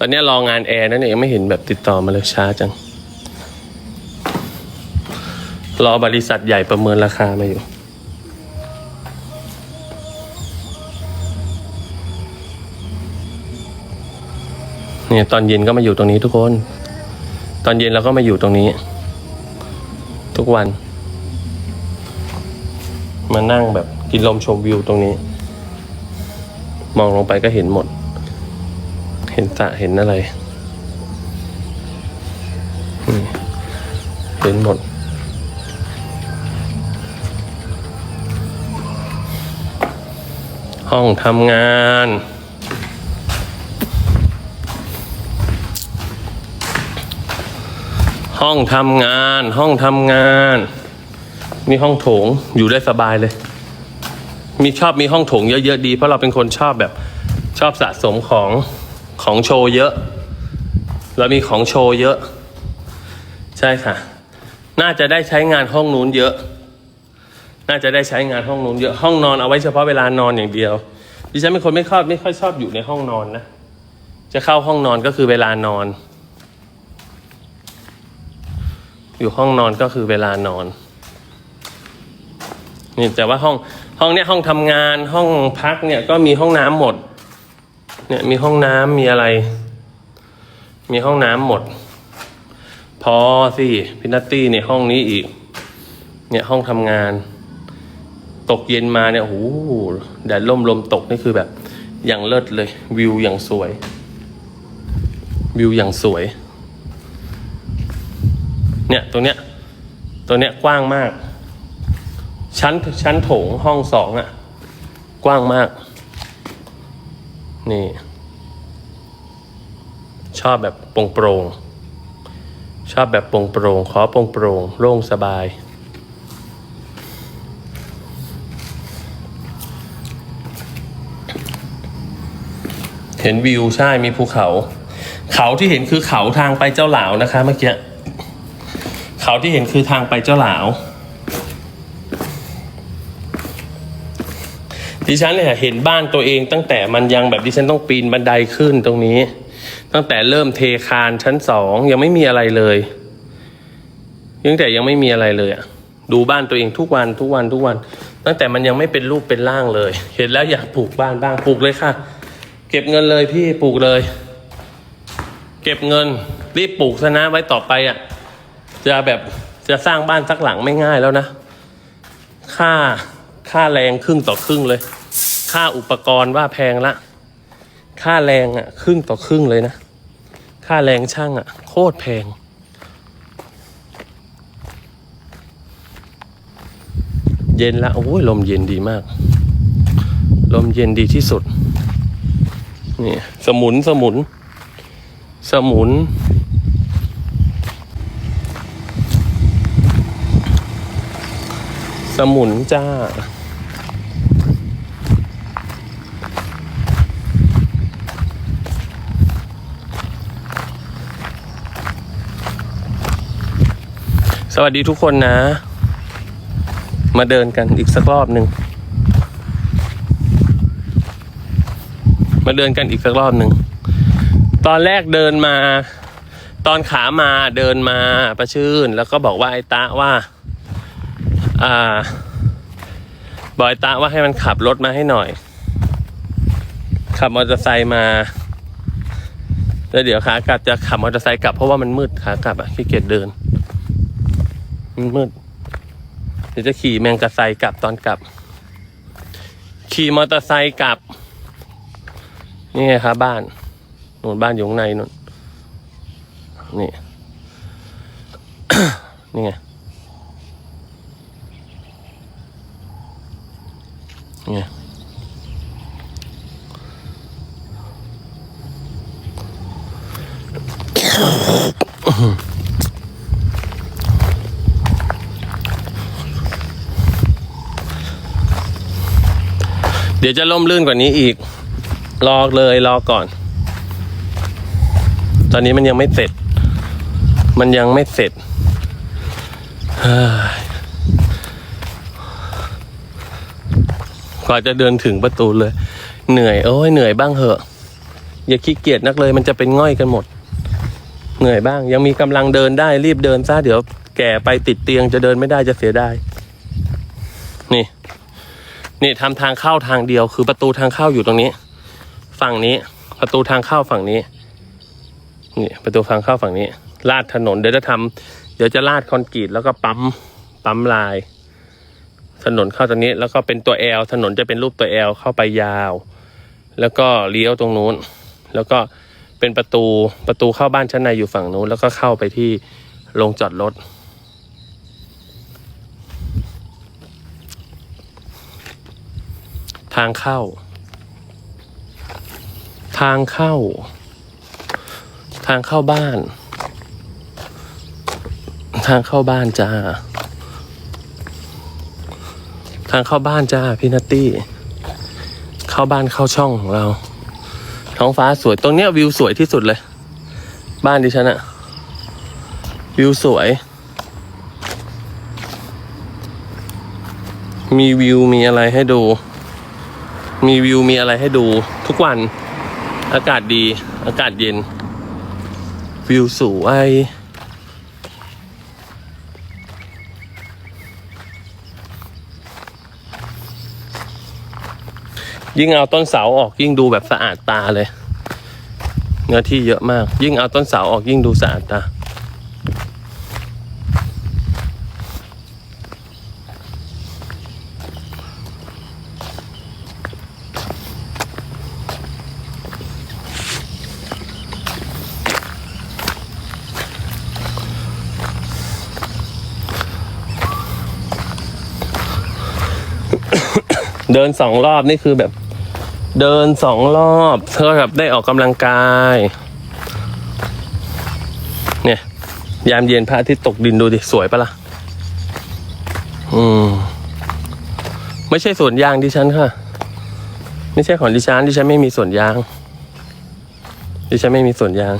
ตอนนี้รองานแอร์นั่นเองยังไม่เห็นแบบติดต่อมาเลยช้าจัง รอบริษัทใหญ่ประเมินราคามาอยู่ เนี่ยตอนเย็นก็มาอยู่ตรงนี้ทุกคน ตอนเย็นเราก็มาอยู่ตรงนี้ ทุกวัน มานั่งแบบกินลมชมวิวตรงนี้ มองลงไปก็เห็นหมด ห็นสะเห็นอะไร เห็นหมด ห้องทำงานห้องทำงานห้องทำงาน นี่ห้องโถงอยู่ได้สบายเลย มีชอบมีห้องโถงเยอะๆดี เพราะเราเป็นคนชอบแบบชอบสะสมของ ของโชว์เยอะเรามีของโชว์เยอะ ใช่ค่ะ น่าจะได้ใช้งานห้องนู้นเยอะ น่าจะได้ใช้งานห้องนู้นเยอะ ห้องนอนเอาไว้เฉพาะเวลานอนอย่างเดียว ดิฉันเป็นคนไม่ชอบไม่ค่อยชอบอยู่ในห้องนอนนะ จะเข้าห้องนอนก็คือเวลานอน อยู่ห้องนอนก็คือเวลานอน นี่แต่ว่าห้องห้องเนี้ยห้องทำงานห้องพักเนี่ยก็มีห้องน้ำหมด เนี่ยมีห้องน้ำมีอะไร มีห้องน้ำหมด พอสิพินัตตี้เนี่ยห้องนี้อีก เนี่ยห้องทำงาน ตกเย็นมาเนี่ยโอ้โหแดดล่มลมตกนี่คือแบบ อย่างเลิศเลย วิวอย่างสวย วิวอย่างสวย เนี่ยตรงเนี้ยตรงเนี้ยกว้างมาก ชั้นชั้นโถงห้องสองอะกว้างมาก นี่ ชอบแบบโปร่งโปร่งๆชอบแบบโปร่งโปร่งๆขอโปร่งโปร่งๆโล่งสบาย เห็นวิวใช่มีภูเขา เขาที่เห็นคือเขาทางไปเจ้าหลาวนะคะเมื่อกี้เขาที่เห็นคือทางไปเจ้าหลาว ดิฉันเนี่ยเห็นบ้านตัวเองตั้งแต่มันยังแบบดิฉันต้องปีนบันไดขึ้นตรงนี้ ตั้งแต่เริ่มเทคานชั้นสองยังไม่มีอะไรเลยตั้งแต่ยังไม่มีอะไรเลยอะดูบ้านตัวเองทุกวันทุกวันทุกวัน ตั้งแต่มันยังไม่เป็นรูปเป็นร่างเลย เห็นแล้วอยากปลูกบ้านบ้างปลูกเลยค่ะ เก็บเงินเลยพี่ปลูกเลย เก็บเงินรีบปลูกซะนะไว้ต่อไปอะ จะแบบจะสร้างบ้านสักหลังไม่ง่ายแล้วนะ ค่าค่าแรงครึ่งต่อครึ่งเลย ค่าอุปกรณ์ว่าแพงละ ค่าแรงอะ ครึ่งต่อครึ่งเลยนะ ค่าแรงช่างอะ โคตรแพง เย็นละโอ้ยลมเย็นดีมาก ลมเย็นดีที่สุด นี่ สมุนสมุน สมุนสมุนจ้า วัสดีทุกคนนะ มาเดินกันอีกสักรอบหนึ่ง มาเดินกันอีกสักรอบหนึ่ง ตอนแรกเดินมา ตอนขามาเดินมาประชื่น แล้วก็บอกว่าไอ้ตาว่า อ่า บอยตาว่าให้มันขับรถมาให้หน่อย ขับมอเตอร์ไซค์มาแล้วเดี๋ยวขากลับจะขับมอเตอร์ไซค์กลับเพราะว่ามันมืดขากลับอะขี้เกียจเดิน มืดเดี๋ยวจะขี่แมงกะไซกลับตอนกลับ ขี่มอเตอร์ไซค์กลับ นี่ไงครับบ้านนู่นบ้านอยู่ข้างในนู่นนี่นี่ไงนี่ไง เดี๋ยวจะล่มลื่นกว่านี้อีก รอเลยรอก่อน ตอนนี้มันยังไม่เสร็จ มันยังไม่เสร็จกว่าจะเดินถึงประตูเลย เหนื่อย โอ้ยเหนื่อยบ้างเหอะ อย่าขี้เกียจนักเลย มันจะเป็นง่อยกันหมด เหนื่อยบ้าง ยังมีกำลังเดินได้รีบเดินซะเดี๋ยวแก่ไปติดเตียงจะเดินไม่ได้จะเสียดายนี่ นี่ทำทางเข้าทางเดียว คือประตูทางเข้าอยู่ตรงนี้ ฝั่งนี้ ประตูทางเข้าฝั่งนี้นี่ประตูทางเข้าฝั่งนี้ ลาดถนนเดี๋ยวจะทำเดี๋ยวจะลาดคอนกรีตแล้วก็ปั๊มปั๊มลาย ถนนเข้าตรงนี้ แล้วก็เป็นตัวแอลถนนจะเป็นรูปตัวแอลเข้าไปยาว แล้วก็เลี้ยวตรงนู้น แล้วก็เป็นประตูประตูเข้าบ้านชั้นในอยู่ฝั่งนู้น แล้วก็เข้าไปที่โรงจอดรถางเข้า ทางเข้า ทางเข้าบ้าน ทางเข้าบ้านจ้า ทางเข้าบ้านจ้าพี่นัตตี้ เข้าบ้านเข้าช่องของเรา ท้องฟ้าสวยตรงเนี้ยวิวสวยที่สุดเลย บ้านดิฉันอะวิวสวย มีวิวมีอะไรให้ดู มีวิวมีอะไรให้ดูทุกวัน อากาศดี อากาศเย็น วิวสวยยิ่งเอาต้นเสาออกยิ่งดูแบบสะอาดตาเลย เนื้อที่เยอะมาก ยิ่งเอาต้นเสาออกยิ่งดูสะอาดตา เดินสองรอบนี่คือแบบ เดินสองรอบเท่ากับได้ออกกำลังกาย เนี่ย ยามเย็นพระอาทิตย์ตกดินดูดิสวยปะล่ะ อืม ไม่ใช่สวนยางดิฉันค่ะ ไม่ใช่ของดิฉันดิฉันไม่มีสวนยางดิฉันไม่มีสวนยาง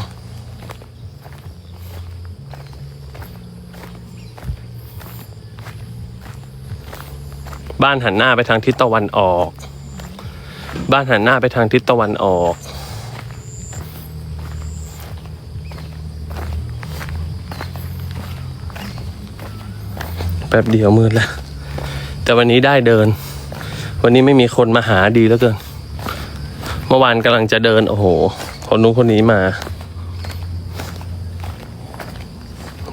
บ้านหันหน้าไปทางทิศตะวันออก บ้านหันหน้าไปทางทิศตะวันออก แป๊บเดียวมืดแล้ว แต่วันนี้ได้เดิน วันนี้ไม่มีคนมาหาดีแล้วเกิน เมื่อวานกำลังจะเดิน โอ้โห คนนู้นคนนี้มา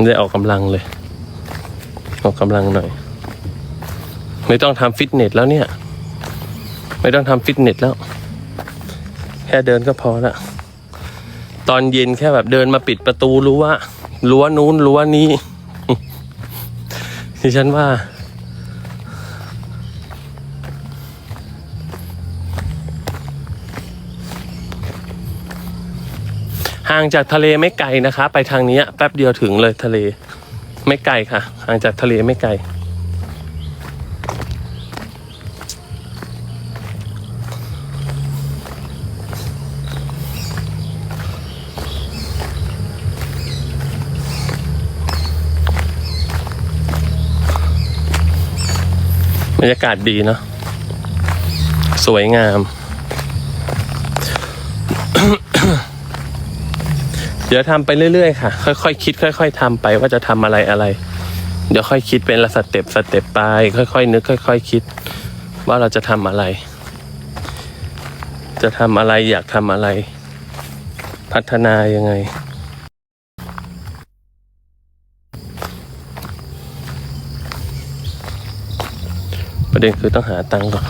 ได้ออกกำลังเลย ออกกำลังหน่อย ไม่ต้องทำฟิตเนสแล้วเนี่ย ไม่ต้องทำฟิตเนสแล้ว แค่เดินก็พอละตอนเย็นแค่แบบเดินมาปิดประตูรู้ว่ารั้วนู้นรั้วนี้ที่ฉันว่า ห่างจากทะเลไม่ไกลนะคะ ไปทางนี้แป๊บเดียวถึงเลยทะเล ไม่ไกลค่ะ ห่างจากทะเลไม่ไกล รรยากาศดีเนาะสวยงาม เดี๋ยวทำไปเรื่อยๆค่ะ ค่อยๆคิด ค่อย ๆทำไปว่าจะทำอะไรอะไร เดี๋ยวค่อยคิดเป็นละสเต็ปสเต็ปไป ค่อยๆนึกค่อยๆคิด ว่าเราจะทำอะไร จะทำอะไรอยากทำอะไร พัฒนายังไง ประเด็นคือต้องหาตังค์ก่อนเ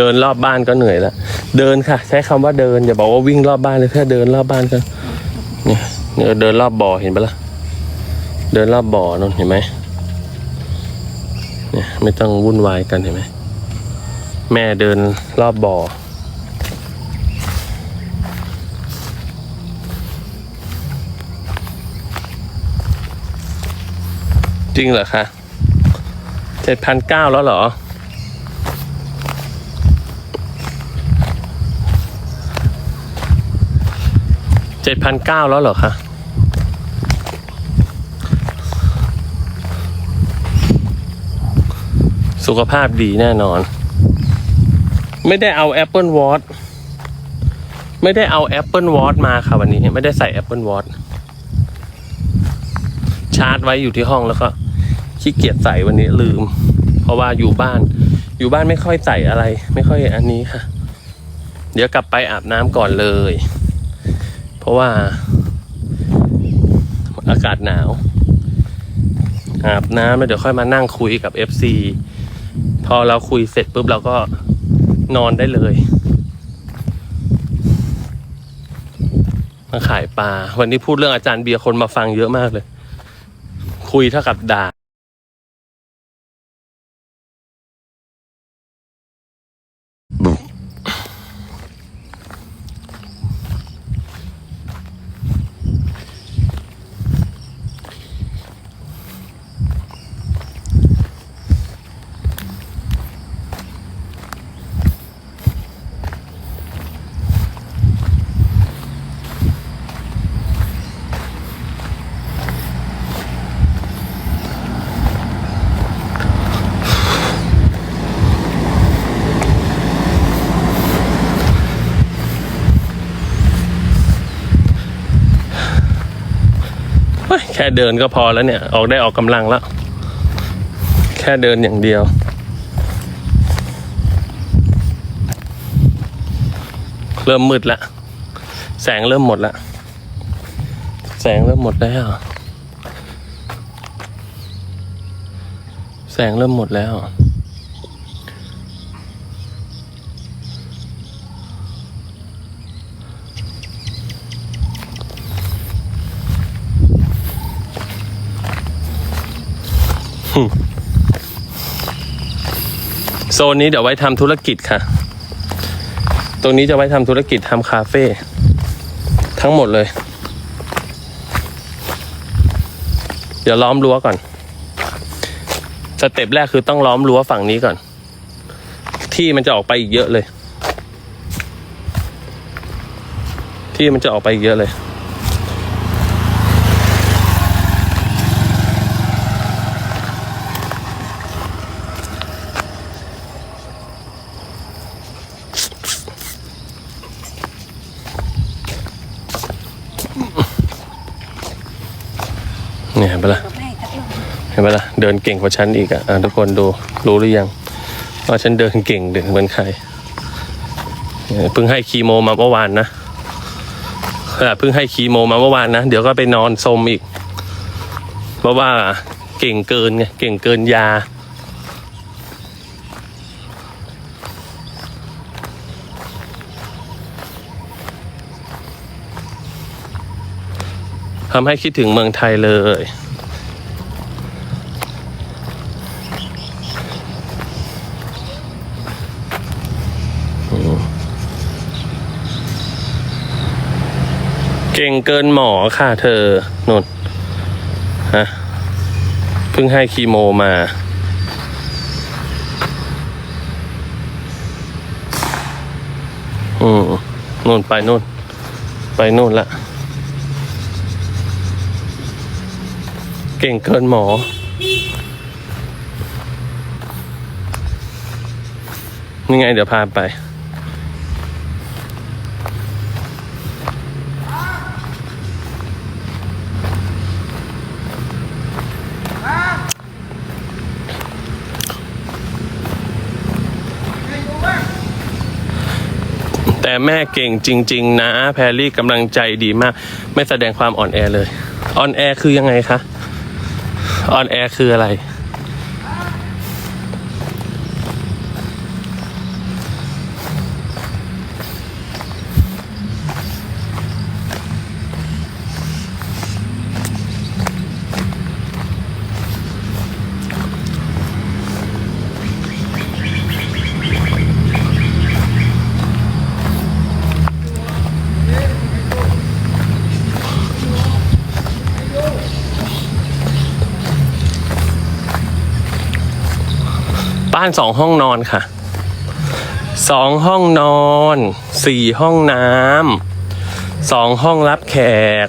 ดินรอบบ้านก็เหนื่อยแล้ว เดินค่ะ ใช้คำว่าเดินอย่าบอกว่าวิ่งรอบบ้านเลยแค่เดินรอบบ้านกันเนี่ยเนี่ยเดินรอบบ่อเห็นปะล่ะเดินรอบบ่อนนเห็นไหมเนี่ยไม่ต้องวุ่นวายกันเห็นไหม แม่เดินรอบบ่อ จริงเหรอคะเจ็ดพันเก้าแล้วเหรอ เจ็ดพันเก้าแล้วเหรอคะสุขภาพดีแน่นอน ไม่ได้เอา Apple Watch ไม่ได้เอา Apple Watch มาค่ะวันนี้ ไม่ได้ใส่ Apple Watch ชาร์จไว้อยู่ที่ห้องแล้วก็ขี้เกียจใส่วันนี้ลืม เพราะว่าอยู่บ้าน อยู่บ้านไม่ค่อยใส่อะไร ไม่ค่อยอันนี้ค่ะ เดี๋ยวกลับไปอาบน้ำก่อนเลย เพราะว่า อากาศหนาว อาบน้ำแล้วเดี๋ยวค่อยมานั่งคุยกับ FC พอเราคุยเสร็จปุ๊บเราก็ นอนได้เลย มาขายปลา วันนี้พูดเรื่องอาจารย์เบียร์คนมาฟังเยอะมากเลย คุยเท่ากับด่า แค่เดินก็พอแล้วเนี่ย ออกได้ออกกำลังแล้ว แค่เดินอย่างเดียว เริ่มมืดละ แสงเริ่มหมดละ แสงเริ่มหมดแล้ว แสงเริ่มหมดแล้ว โซนนี้เดี๋ยวไว้ทำธุรกิจค่ะ ตรงนี้จะไว้ทำธุรกิจทำคาเฟ่ทั้งหมดเลย เดี๋ยวล้อมรั้วก่อน สเต็ปแรกคือต้องล้อมรั้วฝั่งนี้ก่อน ที่มันจะออกไปอีกเยอะเลย ที่มันจะออกไปอีกเยอะเลย เนี่ยเห็นปะล่ะ กับแม่กับลูก เห็นปะล่ะเดินเก่งกว่าฉันอีกอะทุกคนดูรู้หรือยังว่าฉันเดินเก่งเดินเหมือนใครเพิ่งให้คีโมมาเมื่อวานนะเพิ่งให้คีโมมาเมื่อวานนะ เดี๋ยวก็ไปนอนสมอีก เพราะว่าเก่งเกินไงเก่งเกินยา ทำให้คิดถึงเมืองไทยเลย ก่งเกินหมอค่ะเธอนุ่นฮะเพิ่งให้คีโมมาอืมนู่นไปนู่น ไปนู่นละ เก่งเกินหมอนี่ไงเดี๋ยวพาไป แต่แม่เก่งจริง ๆ นะ แพรรี่กำลังใจดีมาก ไม่แสดงความอ่อนแอเลย อ่อนแอคือยังไงคะ อ่อนแอคืออะไร บ้านสองห้องนอนค่ะสองห้องนอนสี่ห้องน้ำสองห้องรับแขก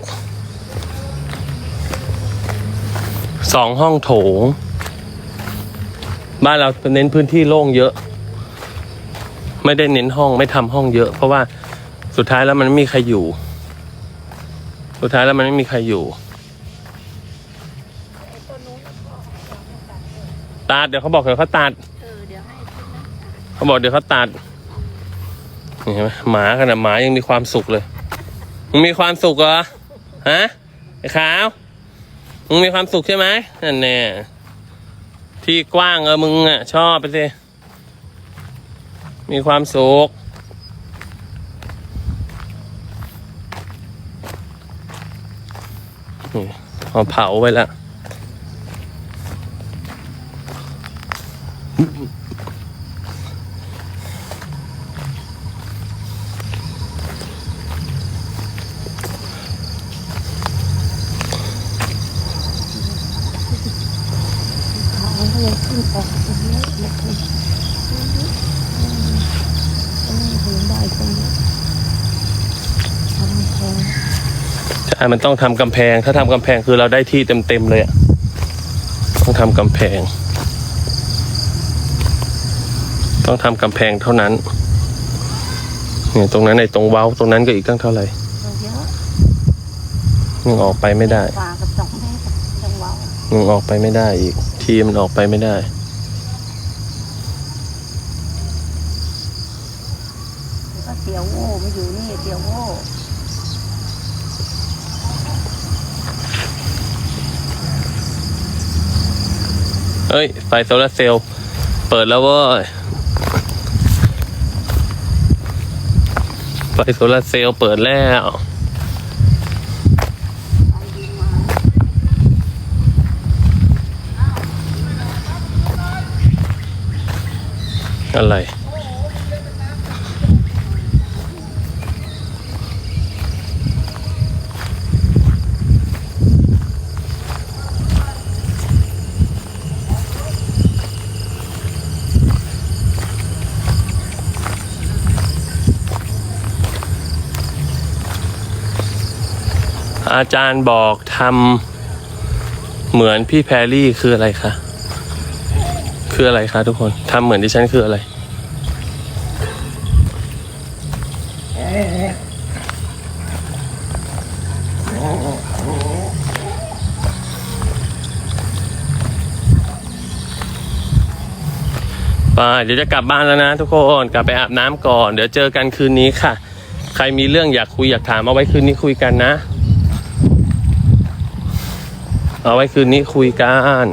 สองห้องโถง บ้านเราเน้นพื้นที่โล่งเยอะ ไม่ได้เน้นห้องไม่ทำห้องเยอะ เพราะว่าสุดท้ายแล้วมันไม่มีใครอยู่ สุดท้ายแล้วมันไม่มีใครอยู่ตัดเดี๋ยวเขาบอกเดี๋ยวเขาตัด เออเดี๋ยวให้ เขาบอกเดี๋ยวเขาตัดนี่เห็นไหมหมาขนาดหมายังมีความสุขเลยมึงมีความสุขเหรอฮะไอ้ขาวมึงมีความสุขใช่ไหมนั่นแน่ที่กว้างเออมึงอะ ชอบไปสิมีความสุขนี่เอาเผาไปแล้ว เขาเลยขึ้นออกตรงนี้แล้วก็อืมได้ตรงนี้ทำแพง ใช่ มันต้องทำกำแพง ถ้าทำกำแพงคือเราได้ที่เต็มๆเลยอะต้องทำกำแพง ต้องทำกำแพงเท่านั้นเนี่ยตรงนั้นในตรงเว้าตรงนั้นก็อีกตั้งเท่าไหร่เราเยอะยังออกไปไม่ได้กว่ากับสองเมตรจังหวะยังออกไปไม่ได้อีก ทีมันออกไปไม่ได้ ก็เสียวโง่มาอยู่นี่เสียวโง่ เอ้ย ไฟโซลาร์เซลล์เปิดแล้วเว้ย ไฟโซลาร์เซลล์เปิดแล้ว อะไร อาจารย์บอกทำเหมือนพี่แพรรี่คืออะไรคะ คืออะไรคะทุกคนทำเหมือนที่ฉันคืออะไร ไปเดี๋ยวจะกลับบ้านแล้วนะทุกคนกลับไปอาบน้ำก่อน เดี๋ยวเจอกันคืนนี้ค่ะ ใครมีเรื่องอยากคุยอยากถามเอาไว้คืนนี้คุยกันนะ เอาไว้คืนนี้คุยกัน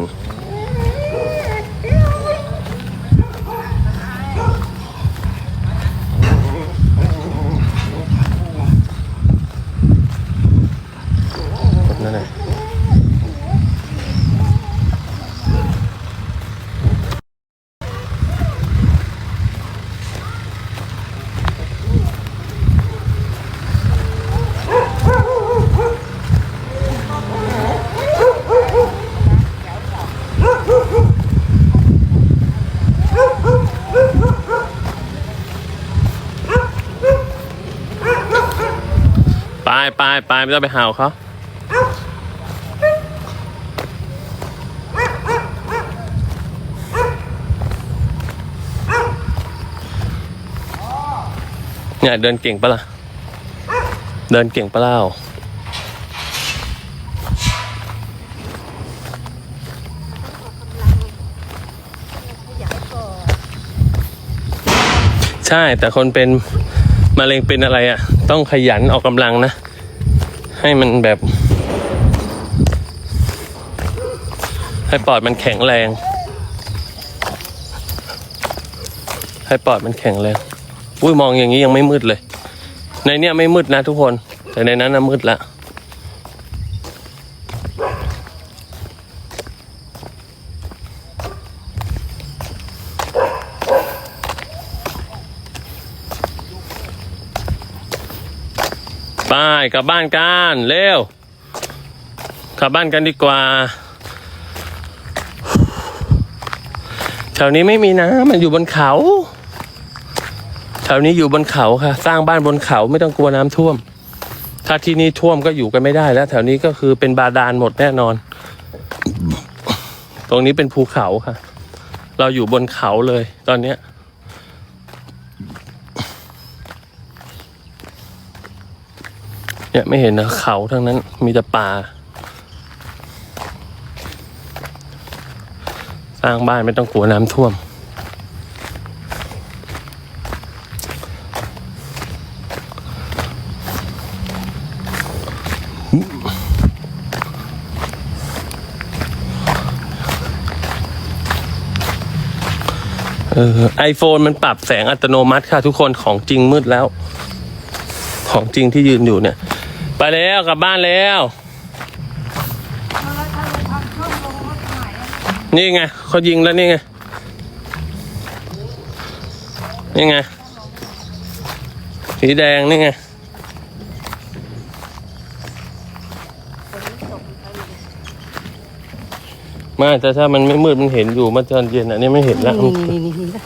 นั่นแหละ ไปไม่ต้องไปเห่าเขาเนี่ยเดินเก่งปะล่ะ เดินเก่งปะเล่าใช่แต่คนเป็นมะเร็งเป็นอะไรอะ่ะ ต้องขยันออกกำลังนะ ให้มันแบบ ให้ปอดมันแข็งแรง ให้ปอดมันแข็งแรงอุ้ยมองอย่างนี้ยังไม่มืดเลย ในเนี้ยไม่มืดนะทุกคน แต่ในนั้นน่ะมืดละไป กลับบ้านกันเร็วกลับบ้านกันดีกว่าแถวนี้ไม่มีน้ำมันอยู่บนเขาแถวนี้อยู่บนเขาค่ะ สร้างบ้านบนเขาไม่ต้องกลัวน้ำท่วม ถ้าที่นี่ท่วมก็อยู่กันไม่ได้แล้ว แถวนี้ก็คือเป็นบาดาลหมดแน่นอน ตรงนี้เป็นภูเขาค่ะ เราอยู่บนเขาเลย ตอนเนี้ย เนี่ยไม่เห็นนะเขาทั้งนั้นมีแต่ป่า สร้างบ้านไม่ต้องกลัวน้ำท่วม เออไอโฟนมันปรับแสงอัตโนมัติค่ะทุกคนของจริงมืดแล้ว ของจริงที่ยืนอยู่เนี่ย ไปแล้วกลับบ้านแล้ว นี่ไงเขายิงแล้วนี่ไง นี่ไง สีแดงนี่ไงไมาแต่ถ้ามันไม่มืดมันเห็นอยู่เมื่อตอนเย็นอันนี้ไม่เห็นแล้วนี่นี่นี่นี่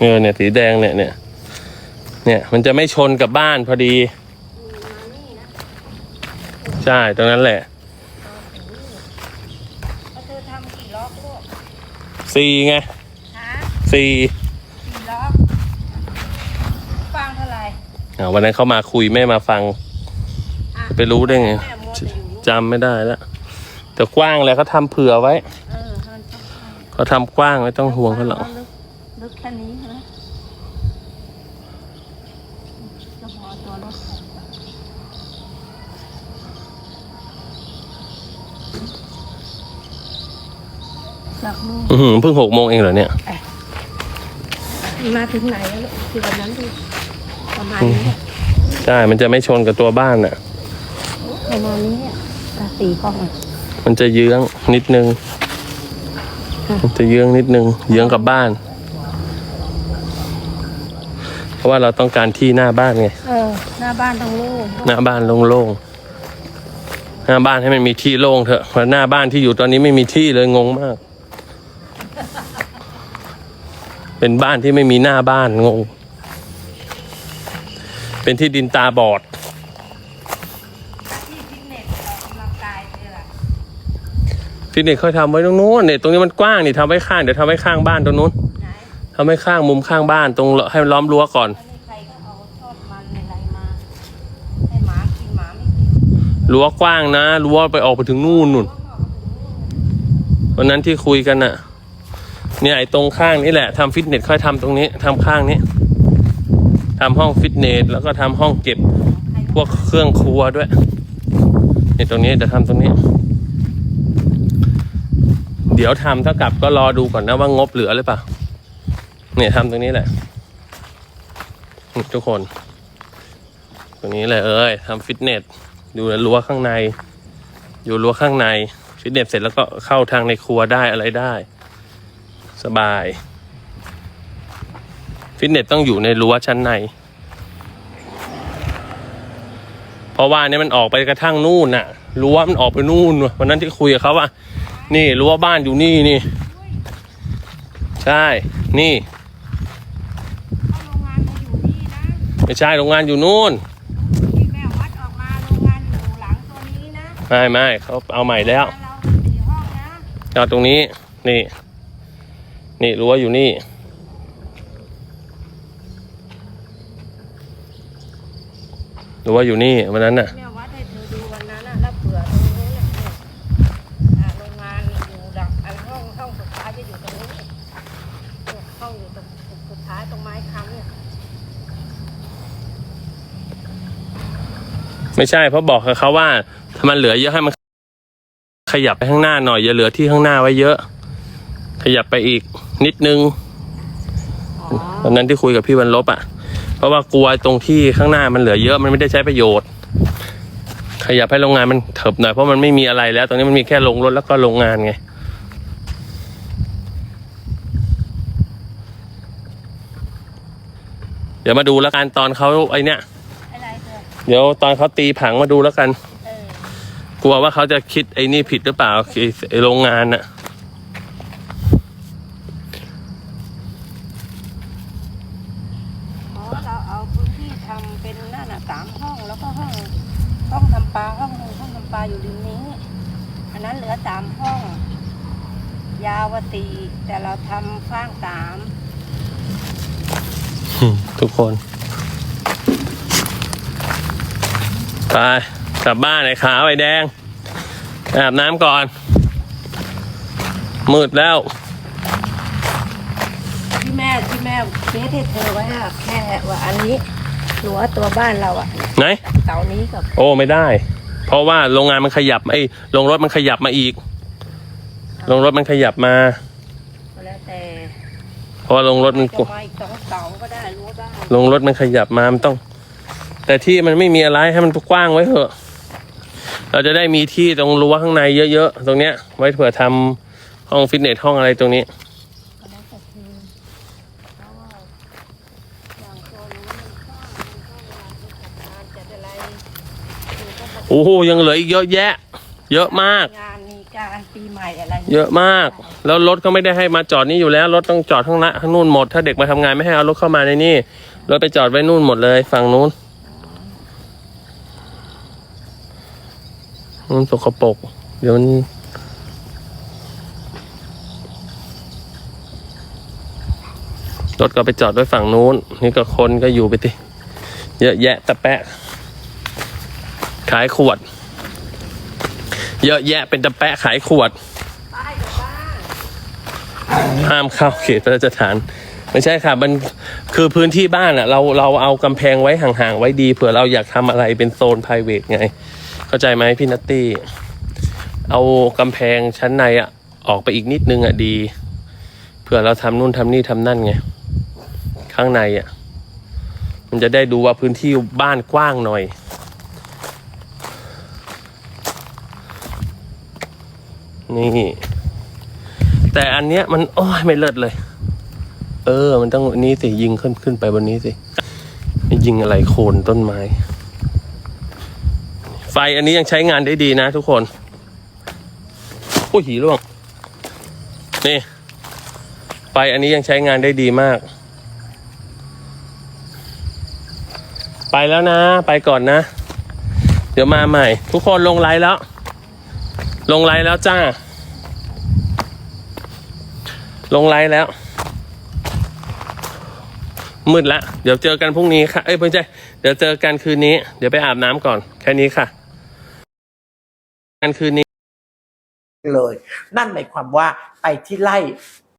เออเนี่ยสีแดงเนี่ยเนี่ยเนี่ย มันจะไม่ชนกับบ้านพอดี ใช่ตรงนั้นแหละเธอทำกี่ล็อกลูกสี่ไงฮะสี่กี่ล็อกฟังเท่าไหร่อ่าวันนั้นเขามาคุยไม่มาฟัง อะไปรู้ได้ไง แม่มัวแต่อยู่จำไม่ได้แล้วแต่กว้างเลยเขาทำเผื่อไว้เออมันต้องเขาทำกว้างไม่ต้องห่วงเขาหรอกลึกลึกแค่นี้นะจะพอตัวรถ จากนู่นอื้อหือเพิ่งหกโมงเองเหรอเนี่ย มาถึงไหนแล้วลูกคือวันนั้นดิประมาณนี้อะใช่ มันจะไม่ชนกับตัวบ้านอะ ประมาณนี้อะอะสี่ห้องอะมันจะเยื้องนิดนึง มันจะเยื้องนิดนึง เยื้องกับบ้าน เพราะว่าเราต้องการที่หน้าบ้านไง เออ หน้าบ้านต้องโล่งหน้าบ้านโล่งๆ หน้าบ้านให้มันมีที่โล่งเถอะเพราะหน้าบ้านที่อยู่ตอนนี้ไม่มีที่เลยงงมาก เป็นบ้านที่ไม่มีหน้าบ้านงง เป็นที่ดินตาบอด ที่ฟิตเนสออกกำลังกายเนี่ยแหละฟิตเนสเขาทำไว้ตรงนู้นเนี่ยตรงนี้มันกว้างนี่ทำไว้ข้างเดี๋ยวทำไว้ข้างบ้านตรงนู้นไหนทำไว้ข้างมุมข้างบ้านตรงให้มันล้อมรั้วก่อน อันนี้ใครก็เอาทอดมันอะไรมา ให้หมากินหมาไม่กิน รั้วกว้างนะรั้วไปออกไปถึงนู่นนู่นวันนั้นที่คุยกันน่ะเนี่ยไอ้ตรงข้างนี่แหละทำฟิตเนสค่อยทำตรงนี้ทำข้างนี้ทำห้องฟิตเนสแล้วก็ทำห้องเก็บพวกเครื่องครัวด้วยเนี่ยตรงนี้จะทำตรงนี้ เดี๋ยวทำเท่ากับก็รอดูก่อนนะว่างบเหลือหรือเปล่าเนี่ยทำตรงนี้แหละทุกคน ตรงนี้เลยเอ้ยทำฟิตเนส อยู่รั้วข้างใน อยู่รั้วข้างในฟิตเนสเสร็จแล้วก็เข้าทางในครัวได้อะไรได้ สบาย ฟิตเนสต้องอยู่ในรั้วชั้นใน เพราะว่าเนี่ยมันออกไปกระทั่งนู่นน่ะรั้วมันออกไปนู่นว่ะวันนั้นที่คุยกับเขาว่า นี่รั้วบ้านอยู่นี่นี่ ใช่ นี่เข้าโรงงานมาอยู่นี่นะไม่ใช่โรงงานอยู่นู่น ที่แม่วัดออกมาโรงงานอยู่หลังตัวนี้นะ ไม่ไม่เขาเอาใหม่แล้วบ้านเราสี่ห้อาตรงนี้ นี่ นี่รั้วอยู่นี่ รั้วอยู่นี่วันนั้นน่ะแม่วัดให้เธอดูวันนั้นน่ะแล้วเผื่อตรงนู้นน่ะอะโรงงานอยู่ดักอันห้องห้องสุดท้ายจะอยู่ตรงนี้เนี่ยห้องอยู่ตรงสุดท้ายตรงไม้ค้ำเนี่ยไม่ใช่เพราะบอกกับเขาว่า มันเหลือเยอะให้มัน ขยับไปข้างหน้าหน่อยอย่าเหลือที่ข้างหน้าไว้เยอะ ขยับไปอีกนิดนึงอ๋อวันนั้นที่คุยกับพี่วันลบอะ เพราะว่ากลัวตรงที่ข้างหน้ามันเหลือเยอะมันไม่ได้ใช้ประโยชน์ ขยับให้โรงงานมันเถิบหน่อยเพราะมันไม่มีอะไรแล้ว ตรงนี้มันมีแค่โรงรถแล้วก็โรงงานไงเดี๋ยวมาดูแล้วกันตอนเขาไอเนี้ยอะไรเธอเดี๋ยวตอนเขาตีผังมาดูแล้วกันเออ กลัวว่าเขาจะคิดไอ้นี่ผิดหรือเปล่าไอ้ไอ้โรงงานน่ะอ๋อเราเอาพื้นที่ทำเป็นนั่นน่ะสามห้องแล้วก็ห้องห้องทำปลาห้องหนึ่งห้องทำปลาอยู่ริมนี้ อันนั้นเหลือสามห้องมยาวตีแต่เราทำฟางสามทุกคน ไป กลับบ้านไอ้ขาวไอ้แดงไปอาบน้ำก่อน มืดแล้ว ที่แม่ที่แม่เทสให้เธอไว้อะแค่ว่าอันนี้รั้วตัวบ้านเราอะไหน เสานี้กับโอ้ไม่ได้ เพราะว่าโรงงานมันขยับไอ้ยโรงรถมันขยับมาอีกโรงรถมันขยับมาก็แล้วแต่เพราะว่าโรงรถมันจะมาอีกสองเสาก็ได้รั้วบ้านโรงรถมันขยับมามันต้อง แต่ที่มันไม่มีอะไรให้มันกว้างไว้เถอะ เราจะได้มีที่ตรงรั้วข้างในเยอะๆ ตรงเนี้ย ไว้เผื่อทำห้องฟิตเนสห้องอะไรตรงนี้ก็แล้วแต่คือเพราะว่าอย่างตัวนี้มันกว้างมันก็เวลาที่ทำงานจะอะไรคือก็มาโอ้โหยังเหลืออีกเยอะแยะ เยอะมาก งานมีการปีใหม่อะไรเยอะมาก แล้วรถก็ไม่ได้ให้มาจอดนี่อยู่แล้ว รถต้องจอดข้างหน้าข้างนู่นหมด ถ้าเด็กมาทำงานไม่ให้เอารถเข้ามาในนี่ รถไปจอดไว้นู่นหมดเลย ฝั่งนู้น นู่นสกปรกเดี๋ยวมันรถก็ไปจอดไว้ฝั่งนู้น นี่ก็คนก็อยู่ไปติเยอะแยะตะแปะ ขายขวด เยอะแยะเป็นตะแปะขายขวด ห้ามเข้าเขตพระราชฐาน ไม่ใช่ค่ะ มันคือพื้นที่บ้านอะเราเราเอากำแพงไว้ห่างๆไว้ดีเผื่อเราอยากทำอะไรเป็นโซน p r i v a t ไง เข้าใจไหมพี่นัตตี้ เอากำแพงชั้นในอะออกไปอีกนิดนึงอะดี เผื่อเราทำนู่นทำนี่ทำนั่นไง ข้างในอะมันจะได้ดูว่าพื้นที่บ้านกว้างหน่อย นี่ แต่อันเนี้ยมัน โอ้ยไม่เลิศเลย เออ มันต้องนี้สิ ยิงขึ้นขึ้นไปบนนี้สิยิงอะไรโคนต้นไม้ ไฟอันนี้ยังใช้งานได้ดีนะทุกคนโอ้ยหีร่วง นี่ ไฟอันนี้ยังใช้งานได้ดีมาก ไปแล้วนะ ไปก่อนนะ เดี๋ยวมาใหม่ ทุกคนลงไลน์แล้ว ลงไลน์แล้วจ้า ลงไลน์แล้วมืดละ เดี๋ยวเจอกันพรุ่งนี้ค่ะ เอ้ยไม่ใช่เดี๋ยวเจอกันคืนนี้ เดี๋ยวไปอาบน้ำก่อน แค่นี้ค่ะ กันคืนนี้ เลย นั่นหมายความว่าไปที่ไล่